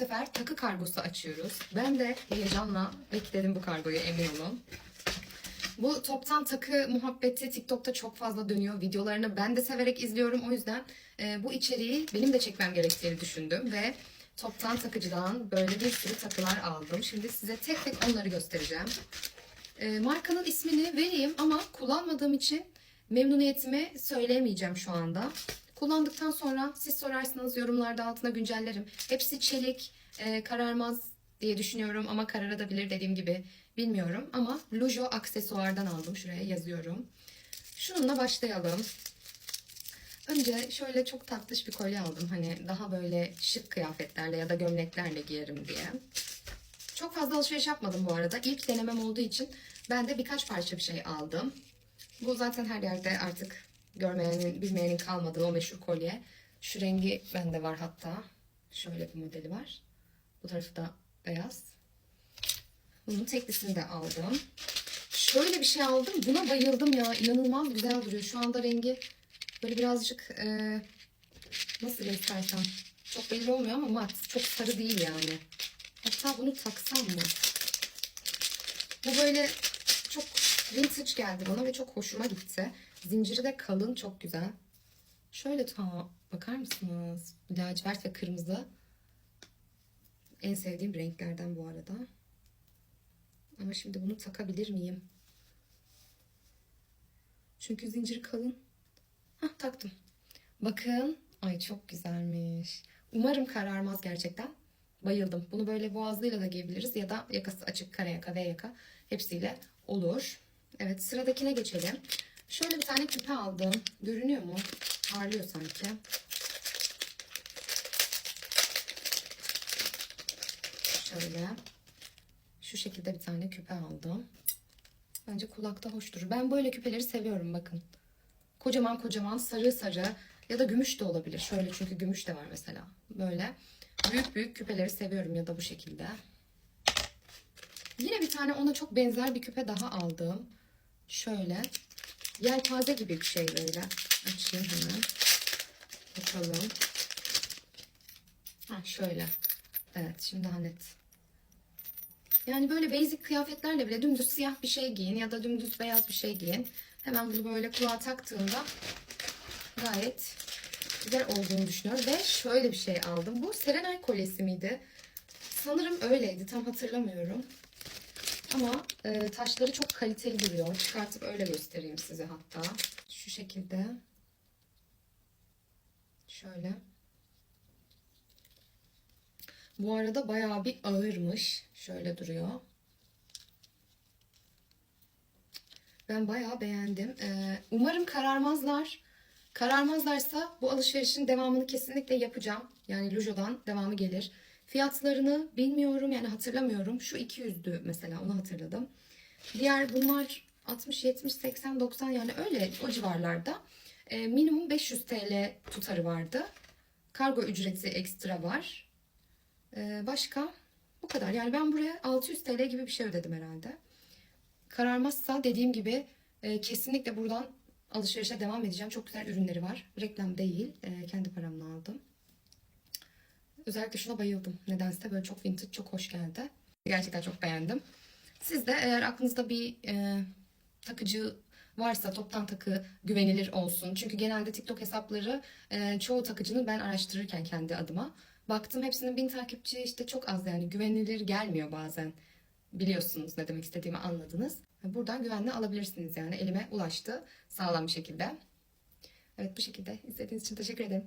Bu sefer takı kargosu açıyoruz. Ben de heyecanla bekledim bu kargoyu emin olun. Bu toptan takı muhabbeti TikTok'ta çok fazla dönüyor. Videolarını ben de severek izliyorum. O yüzden e, bu içeriği benim de çekmem gerektiğini düşündüm ve toptan takıcıdan böyle bir sürü takılar aldım. Şimdi size tek tek onları göstereceğim. E, markanın ismini vereyim ama kullanmadığım için memnuniyetimi söyleyemeyeceğim şu anda. Kullandıktan sonra siz sorarsanız yorumlarda altına güncellerim. Hepsi çelik, e, kararmaz diye düşünüyorum ama kararabilir dediğim gibi bilmiyorum. Ama Lujo aksesuardan aldım. Şuraya yazıyorum. Şununla başlayalım. Önce şöyle çok tatlış bir kolye aldım. Hani daha böyle şık kıyafetlerle ya da gömleklerle giyerim diye. Çok fazla alışveriş yapmadım bu arada. İlk denemem olduğu için ben de birkaç parça bir şey aldım. Bu zaten her yerde artık görmeyenin, bilmeyenin kalmadığı o meşhur kolye. Şu rengi bende var hatta. Şöyle bir modeli var. Bu tarafı da beyaz. Bunun teklisini de aldım. Şöyle bir şey aldım. Buna bayıldım ya. İnanılmaz güzel duruyor. Şu anda rengi böyle birazcık e, nasıl göstersem çok belli olmuyor ama mat. Çok sarı değil yani. Hatta bunu taksam mı? Bu böyle çok vintage geldi bana ve çok hoşuma gitti. Zinciri de kalın, çok güzel. Şöyle ta bakar mısınız? Lacivert ve kırmızı. En sevdiğim renklerden bu arada. Ama şimdi bunu takabilir miyim? Çünkü zinciri kalın. Hah taktım. Bakın. Ay çok güzelmiş. Umarım kararmaz gerçekten. Bayıldım. Bunu böyle boğazlıyla da giyebiliriz ya da yakası açık kare yaka V yaka hepsiyle olur. Evet sıradakine geçelim. Şöyle bir tane küpe aldım. Görünüyor mu? Parlıyor sanki. Şöyle. Şu şekilde bir tane küpe aldım. Bence kulakta hoş durur. Ben böyle küpeleri seviyorum bakın. Kocaman kocaman sarı sarı ya da gümüş de olabilir. Şöyle çünkü gümüş de var mesela. Böyle büyük büyük küpeleri seviyorum ya da bu şekilde. Yine bir tane ona çok benzer bir küpe daha aldım. Şöyle. Yelpaze gibi bir şey böyle. Açayım hemen. Bakalım. Ha şöyle. Evet şimdi daha net. Yani böyle basic kıyafetlerle bile dümdüz siyah bir şey giyin ya da dümdüz beyaz bir şey giyin. Hemen bunu böyle kulağa taktığımda gayet güzel olduğunu düşünüyorum. Ve şöyle bir şey aldım. Bu Serenay kolyesi miydi? Sanırım öyleydi. Tam hatırlamıyorum. Ama e, taşları çok kaliteli duruyor. Çıkartıp öyle göstereyim size hatta. Şu şekilde. Şöyle. Bu arada bayağı bir ağırmış. Şöyle duruyor. Ben bayağı beğendim. Ee, umarım kararmazlar. Kararmazlarsa bu alışverişin devamını kesinlikle yapacağım. Yani Lujo'dan devamı gelir. Fiyatlarını bilmiyorum yani hatırlamıyorum. Şu 200'dü mesela onu hatırladım. Diğer bunlar 60, 70, 80, 90 yani öyle o civarlarda. Ee, minimum 500 TL tutarı vardı. Kargo ücreti ekstra var. Ee, başka bu kadar. Yani ben buraya 600 TL gibi bir şey ödedim herhalde. Kararmazsa dediğim gibi e, kesinlikle buradan alışverişe devam edeceğim. Çok güzel ürünleri var. Reklam değil. e, kendi paramla aldım. Özellikle şuna bayıldım. Nedense böyle çok vintage, çok hoş geldi. Gerçekten çok beğendim. Siz de eğer aklınızda bir e, takıcı varsa toptan takı güvenilir olsun. Çünkü genelde TikTok hesapları e, çoğu takıcının ben araştırırken kendi adıma baktım hepsinin bin takipçi işte çok az yani güvenilir gelmiyor bazen. Biliyorsunuz ne demek istediğimi anladınız. Buradan güvenle alabilirsiniz yani elime ulaştı sağlam bir şekilde. Evet bu şekilde izlediğiniz için teşekkür ederim.